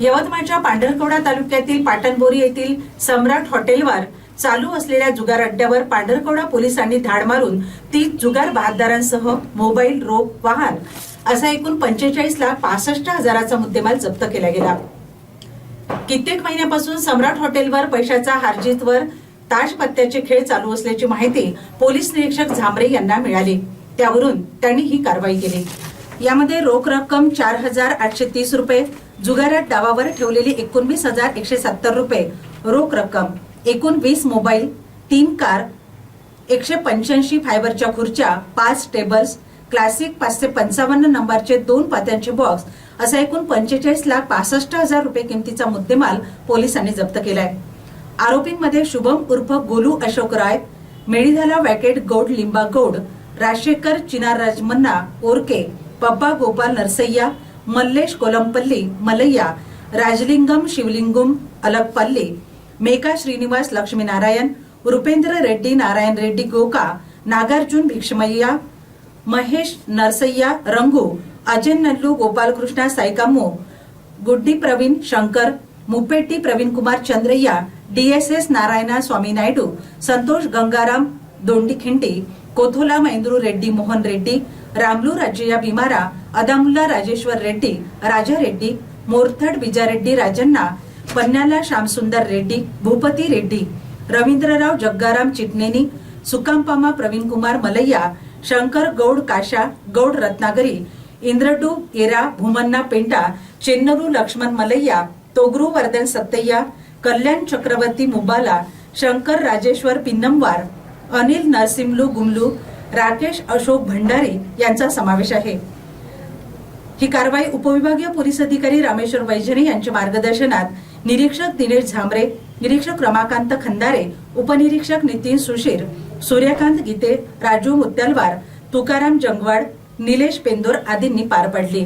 यवतमाळच्या पांढरकवडा तालुक्यातील पाटणबोरी येथील सम्राट हॉटेलवर चालू असलेल्या जुगार अड्ड्यावर पांढरकवडा पोलिसांनी धाड मारून तीस जुगार बहादारांसह मोबाईल रोप वाहन असा एकूण पंचेचाळीस लाख पासष्ट हजाराचा मुद्देमाल जप्त केला गेला. कित्येक महिन्यापासून सम्राट हॉटेलवर पैशाचा हारजीतवर ताज पत्त्याचे खेळ चालू असल्याची माहिती पोलीस निरीक्षक झांबरे यांना मिळाली. त्यावरून त्यांनी ही कारवाई केली. यामध्ये रोख रक्कम चार हजार आठशे तीस रुपये जुगारात डावावर ठेवलेली एकोणवीस हजार एकशे सत्तर रुपये रोख रक्कम एकूण वीस मोबाईल तीन कार एकशे पंच्याऐंशी फायबरच्या खुर्च्या पाच टेबल्स क्लासिक पाचशे पंचावन्न नंबरचे दोन पात्यांचे बॉक्स असा एकूण पंचेचाळीस लाख पासष्ट हजार रुपये किमतीचा मुद्देमाल पोलिसांनी जप्त केलाय. आरोपींमध्ये शुभम उर्फ गोलू अशोक राय मेळीधाला वॅकेट गौड लिंबा गौड राजशेखर चिनारराज मन्ना ओरके पब्बा गोपाल नरसय्या मल्लेश कोलंपल्ली मलय्या राजलिंगम शिवलिंगम अलगपल्ली मेका श्रीनिवास लक्ष्मीनारायण रुपेंद्र रेड्डी नारायण रेड्डी गोका नागार्जुन भिक्षमय्या महेश नरसय्या रंगू अजय नल्लू गोपालकृष्णा साईकामू गुड्डी प्रवीण शंकर मुपेट्टी प्रवीण कुमार चंद्रय्या डीएसएस नारायणा स्वामी नायडू संतोष गंगाराम दोंडी खिंटी कोथोला महेंद्रू रेड्डी मोहन रेड्डी रामलू राजय्या भीमारा अदामुल्ला राजेश्वर रेड्डी राजा रेड्डी मोरथड विजारेड्डी राजन्ना पन्याला श्यामसुंदर रेड्डी भूपती रेड्डी रवींद्रराव जग्गाराम चिटनेनी सुकांपामा प्रवीणकुमार मलैया शंकर गौड काशा गौड रत्नागरी इंद्रडू येरा भूमन्ना पेंटा चेन्नरू लक्ष्मण मलैया तोगरू वर्धन सत्तय्या कल्याण चक्रवर्ती मुबाला शंकर राजेश्वर पिन्नमवार अनिल नरसिमलू गुमलू राकेश अशोक भंडारी यांचा समावेश आहे. ही कारवाई उपविभागीय पोलीस अधिकारी रामेश्वर वैजने यांच्या मार्गदर्शनात निरीक्षक दिनेश झांबरे निरीक्षक रमाकांत खंदारे उपनिरीक्षक नितीन सुशीर सूर्यकांत गीते राजू मुत्तलवार तुकाराम जंगवाड निलेश पेंदोर आदींनी पार पडली.